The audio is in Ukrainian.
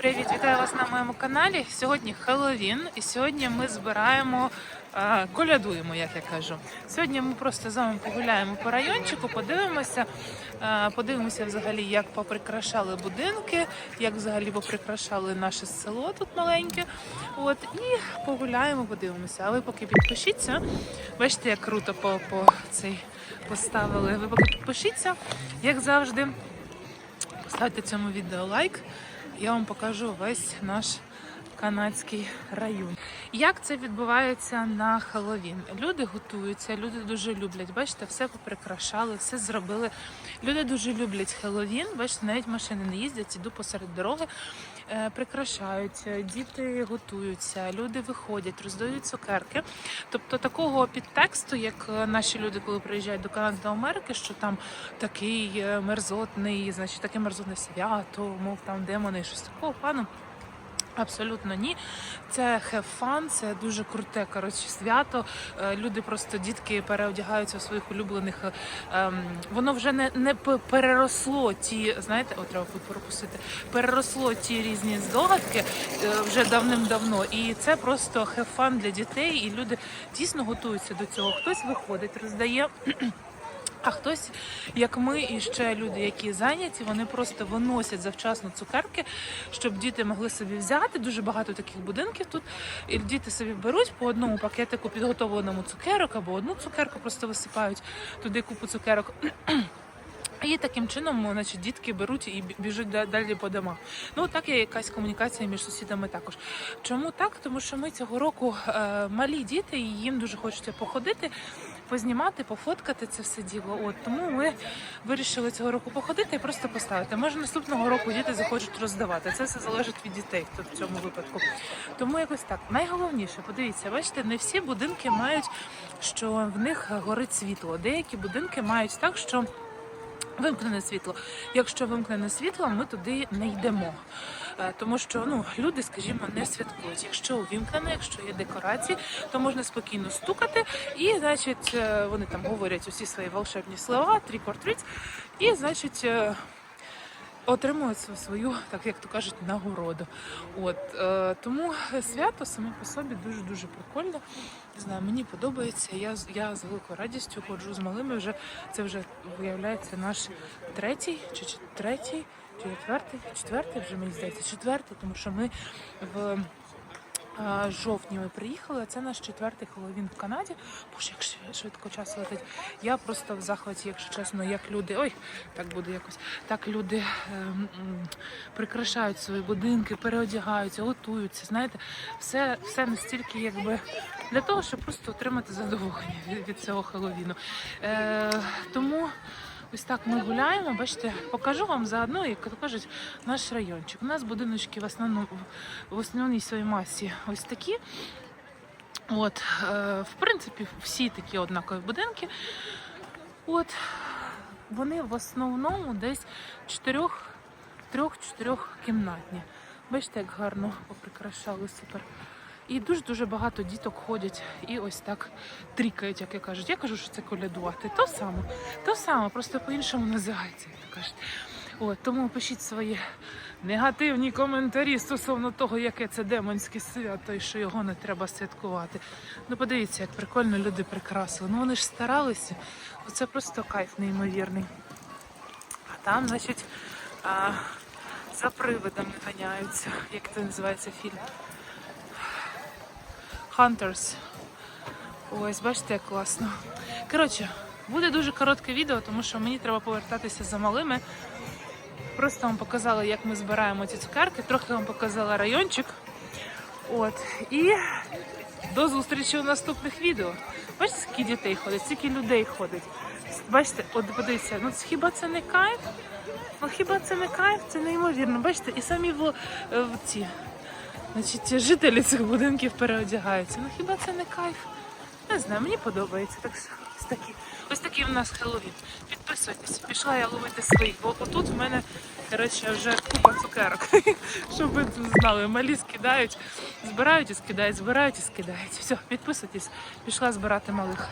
Привіт, вітаю вас на моєму каналі. Сьогодні Хеллоуін, і сьогодні ми збираємо, е, колядуємо, як я кажу. Сьогодні ми просто з вами погуляємо по райончику, подивимося, е, подивимося взагалі, як поприкрашали будинки, як взагалі поприкрашали наше село тут маленьке. От і погуляємо, подивимося. А ви поки підпишіться. Бачите, як круто по, по цей поставили. Ви поки підпишіться, як завжди. Поставте цьому відео лайк. Я вам покажу весь наш канадський район. Як це відбувається на Хеллоуін? Люди готуються, люди дуже люблять. Бачите, все поприкрашали, все зробили. Люди дуже люблять Хеллоуін. Бачите, навіть машини не їздять, іду посеред дороги, е, прикрашаються, діти готуються, люди виходять, роздають цукерки. Тобто такого підтексту, як е, наші люди, коли приїжджають до Канади до Америки, що там такий е, мерзотний, значить таке мерзотне свято, мов там демони, щось такого плану. Абсолютно ні. Це have fun, це дуже круте коротше, свято. Е, Люди просто дітки переодягаються в своїх улюблених. е, ем, воно вже не, не переросло ті, знаєте, о, треба пропустити, переросло ті різні здогадки е, вже давним-давно. І це просто have fun для дітей, і люди дійсно готуються до цього. Хтось виходить, роздає. А хтось, як ми, і ще люди, які зайняті, вони просто виносять завчасно цукерки, щоб діти могли собі взяти. Дуже багато таких будинків тут. І діти собі беруть по одному пакетику підготовленому цукерок або одну цукерку просто висипають туди купу цукерок. І таким чином, значить, дітки беруть і біжуть далі по домах. Ну так є якась комунікація між сусідами також. Чому так? Тому що ми цього року е, малі діти, і їм дуже хочеться походити, познімати, пофоткати це все діло. От тому ми вирішили цього року походити і просто поставити. Може наступного року діти захочуть роздавати. Це все залежить від дітей, хто в цьому випадку. Тому якось так. Найголовніше, подивіться, бачите, не всі будинки мають, що в них горить світло. Деякі будинки мають так, що. Вимкнене світло. Якщо вимкнене світло, ми туди не йдемо. Е, Тому що ну люди, скажімо, не святкують. Якщо увімкнено, якщо є декорації, то можна спокійно стукати, і значить е, вони там говорять усі свої волшебні слова, трікортріць, і значить. Отримують свою, так як то кажуть, нагороду. От е, тому свято саме по собі дуже дуже прикольне. Не знаю, мені подобається. Я я з великою радістю ходжу з малими. Вже це вже виявляється наш третій чи чи третій, чи четвертий, четвертий вже мені здається, четвертий, тому що ми в. Жовтні ми приїхали. Це наш четвертий Хеллоуін в Канаді. Боже, як швидко час летить. Я просто в захваті, якщо чесно, як люди. Ой, так буде якось. Так люди м, прикрашають свої будинки, переодягаються, готуються. Знаєте, все, все настільки, якби для того, щоб просто отримати задоволення від, від цього Хеллоуіну. Е, тому. Ось так ми гуляємо. Бачите, покажу вам заодно, як кажуть, наш райончик. У нас будиночки в основному в основній своїй масі ось такі. От, е, в принципі, всі такі однакові будинки. От, вони в основному десь чотирьох, трьох-чотирьох кімнатні. Бачите, як гарно поприкрашали супер. І дуже-дуже багато діток ходять і ось так трікають, як я кажуть. Я кажу, що це колядувати. То саме, то саме, просто по-іншому називається, як кажуть. От, тому пишіть свої негативні коментарі стосовно того, яке це демонське свято і що його не треба святкувати. Ну подивіться, як прикольно люди прикрасили. Ну вони ж старалися. Оце просто кайф неймовірний. А там, значить, а, за привидами ганяються. Як це називається фільм? Hunters. Ось, бачите, як класно. Коротше, буде дуже коротке відео, тому що мені треба повертатися за малими. Просто вам показала, як ми збираємо ці цукерки, трохи вам показала райончик. От. І до зустрічі у наступних відео. Бачите, скільки дітей ходить, скільки людей ходить. Бачите, от подивіться, ну хіба це не кайф? Ну хіба це не кайф? Це неймовірно. Бачите, і самі в, в ці значить, жителі цих будинків переодягаються. Ну хіба це не кайф? Не знаю, мені подобається. Так що ось такі. Ось такий в нас Хеллоуін. Підписуйтесь, пішла я ловити своїх, бо отут в мене коротше, вже купа цукерок. Щоб ви знали, малі скидають, збирають і скидають, збирають і скидають. Все, підписуйтесь, пішла збирати малих.